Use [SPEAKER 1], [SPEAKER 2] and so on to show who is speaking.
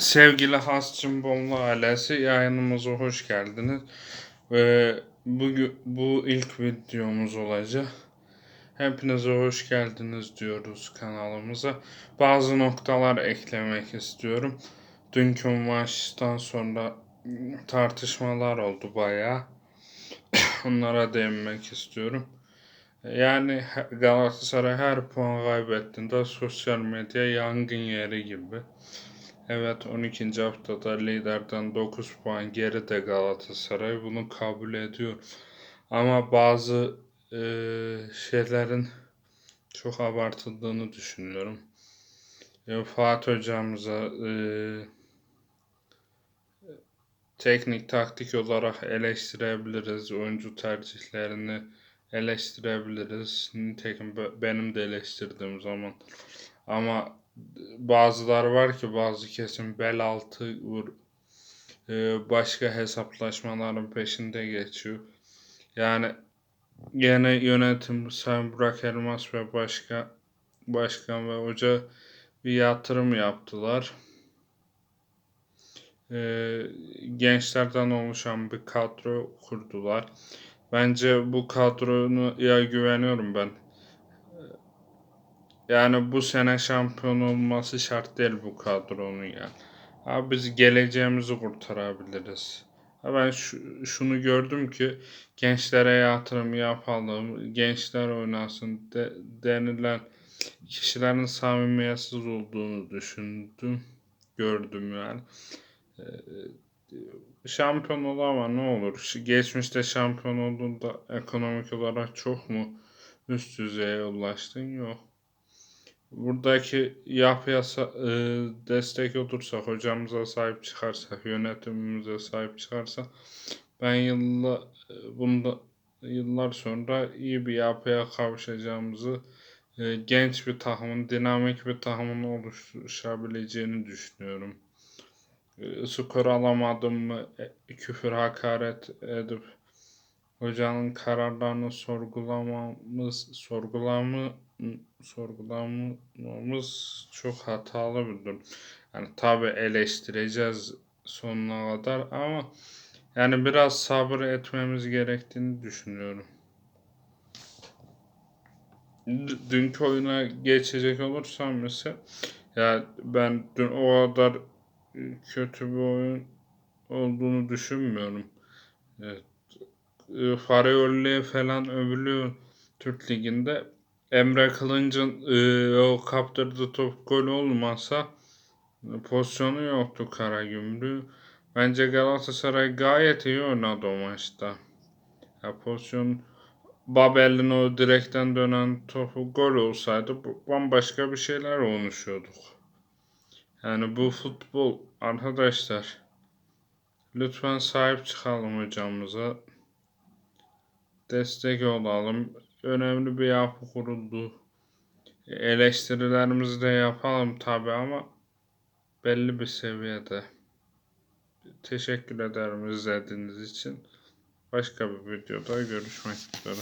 [SPEAKER 1] Sevgili Has Cimbollu ailesi yayınımıza hoş geldiniz. Ve bugün bu ilk videomuz olacak. Hepinize hoş geldiniz diyoruz kanalımıza. Bazı noktalar eklemek istiyorum. Dünkü maçtan sonra tartışmalar oldu bayağı. Onlara değinmek istiyorum. Yani Galatasaray her puan kaybettiğinde sosyal medya yangın yeri gibi. Evet 12. haftada liderden 9 puan geride Galatasaray bunu kabul ediyor. Ama bazı e, şeylerin çok abartıldığını düşünüyorum. E, Fatih hocamıza e, teknik taktik olarak eleştirebiliriz. Oyuncu tercihlerini eleştirebiliriz. Nitekim benim de eleştirdiğim zaman. Ama bazıları var ki bazı kesim bel altı e, başka hesaplaşmaların peşinde geçiyor. Yani yine yönetim Sayın Burak Elmas ve başka başkan ve hoca bir yatırım yaptılar. Ee, gençlerden oluşan bir kadro kurdular. Bence bu kadronu ya güveniyorum ben. Yani bu sene şampiyon olması şart değil bu kadronun ya. Abi biz geleceğimizi kurtarabiliriz. Ben şu, şunu gördüm ki gençlere yatırım yapalım, gençler oynasın de, denilen kişilerin samimiyetsiz olduğunu düşündüm, gördüm yani. Ee, şampiyon olama ne olur? Geçmişte şampiyon olduğunda ekonomik olarak çok mu üst düzeye ulaştın? Yok buradaki yapıya e, destek olursak, hocamıza sahip çıkarsak, yönetimimize sahip çıkarsak ben yılla, e, bunda yıllar sonra iyi bir yapıya kavuşacağımızı e, genç bir takımın, dinamik bir takımın oluşabileceğini düşünüyorum. E, skor alamadım mı e, küfür hakaret edip hocanın kararlarını sorgulamamız, sorgulamı sorgulamamız çok hatalı bir durum. Yani tabi eleştireceğiz sonuna kadar ama yani biraz sabır etmemiz gerektiğini düşünüyorum. Dünkü oyuna geçecek olursam mesela ya ben dün o kadar kötü bir oyun olduğunu düşünmüyorum. Evet. Farioli falan övülüyor Türk Ligi'nde. Emre Kılınç'ın e, o kaptırdığı top gol olmasa e, pozisyonu yoktu Karagümrük. Bence Galatasaray gayet iyi oynadı o maçta. Ya pozisyon Babel'in o direkten dönen topu gol olsaydı bambaşka bir şeyler konuşuyorduk. Yani bu futbol arkadaşlar lütfen sahip çıkalım hocamıza. Destek olalım önemli bir yapı kuruldu. Eleştirilerimizi de yapalım tabi ama belli bir seviyede. Teşekkür ederim izlediğiniz için. Başka bir videoda görüşmek üzere.